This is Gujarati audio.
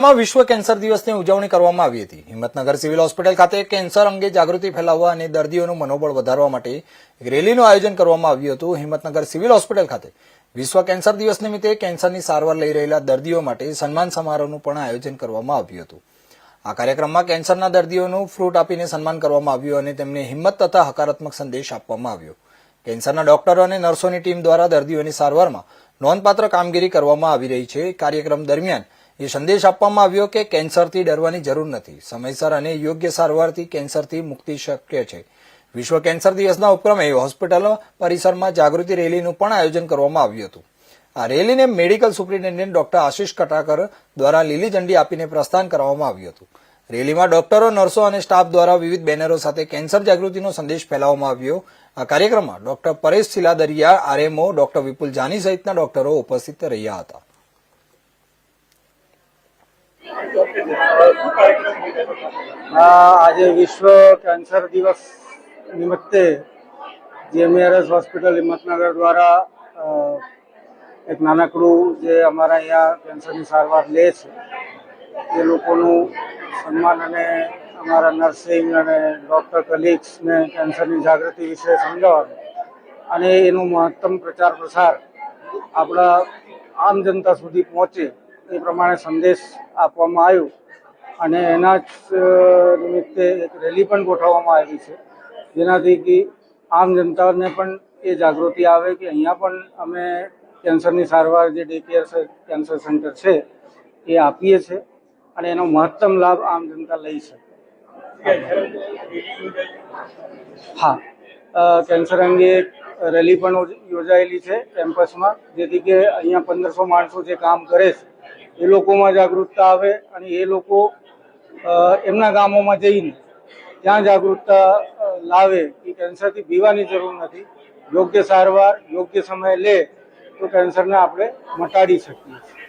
માં વિશ્વ કેન્સર દિવસની ઉજવણી કરવામાં આવી હતી. હિંમતનગર સિવિલ હોસ્પિટલ ખાતે કેન્સર અંગે જાગૃતિ ફેલાવવા અને દર્દીઓનું મનોબળ વધારવા માટે રેલીનું આયોજન કરવામાં આવ્યું હતું. હિંમતનગર સિવિલ હોસ્પિટલ ખાતે વિશ્વ કેન્સર દિવસ નિમિત્તે કેન્સરની સારવાર લઈ રહેલા દર્દીઓ માટે સન્માન સમારોહનું પણ આયોજન કરવામાં આવ્યું હતું. આ કાર્યક્રમમાં કેન્સરના દર્દીઓનું ફ્રૂટ આપીને સન્માન કરવામાં આવ્યું અને તેમને હિંમત તથા હકારાત્મક સંદેશ આપવામાં આવ્યો. કેન્સરના ડોક્ટરો અને નર્સોની ટીમ દ્વારા દર્દીઓની સારવારમાં નોંધપાત્ર કામગીરી કરવામાં આવી રહી છે. કાર્યક્રમ દરમિયાન એ સંદેશ આપવામાં આવ્યો કે કેન્સરથી ડરવાની જરૂર નથી. સમયસર અને યોગ્ય સારવારથી કેન્સરથી મુક્તિ શક્ય છે. વિશ્વ કેન્સર દિવસના ઉપક્રમે હોસ્પિટલ, પરિસરમાં જાગૃતિ રેલીનું પણ આયોજન કરવામાં આવ્યું હતું. આ રેલીને medical superintendent doctor Ashish Katakar દ્વારા લીલી ઝંડી આપીને પ્રસ્થાન કરવામાં આવ્યું હતું. રેલીમાં ડોક્ટરો, નર્સો અને સ્ટાફ દ્વારા વિવિધ બેનરો સાથે કેન્સર જાગૃતિનો સંદેશ ફેલાવવામાં આવ્યો. આ કાર્યક્રમમાં doctor Paresh Siladariya RMO, doctor Vipul Jani સહિતના ડોક્ટરો ઉપસ્થિત રહ્યા હતા આ આજે વિશ્વ કેન્સર દિવસ નિમિત્તે જેએમઆરએસ હોસ્પિટલ હિંમતનગર દ્વારા એક નાનકડું જે અમારા અહીંયા કેન્સરની સારવાર લે છે, એ લોકોનું સન્માન અને અમારા નર્સિંગ અને ડૉક્ટર કલીગ્સને કેન્સરની જાગૃતિ વિશે સમજાવવાનું અને એનો મહત્તમ પ્રચાર પ્રસાર આપણા આમ જનતા સુધી પહોંચે એ પ્રમાણે સંદેશ આપવામાં આવ્યો અને એના જ નિમિત્તે એક રેલી પણ ગોઠવવામાં આવી છે, જેનાથી કે આમ જનતાને પણ એ જાગૃતિ આવે કે અહીંયા પણ અમે કેન્સરની સારવાર જે ડે કેર કેન્સર સેન્ટર છે, એ આપીએ છીએ અને એનો મહત્તમ લાભ આમ જનતા લઈ શકે હા કેન્સર અંગે રેલી પણ યોજાયેલી છે કેમ્પસમાં, જેથી કે અહીંયા પંદરસો માણસો જે કામ કરે છે એ લોકોમાં જાગૃતતા આવે અને એ લોકો એમના ગામોમાં જઈને ત્યાં જાગૃતતા લાવે કે કેન્સરથી બીવાની જરૂર નથી. યોગ્ય સારવાર, યોગ્ય સમય લે તો કેન્સરને આપણે મટાડી શકીએ છીએ.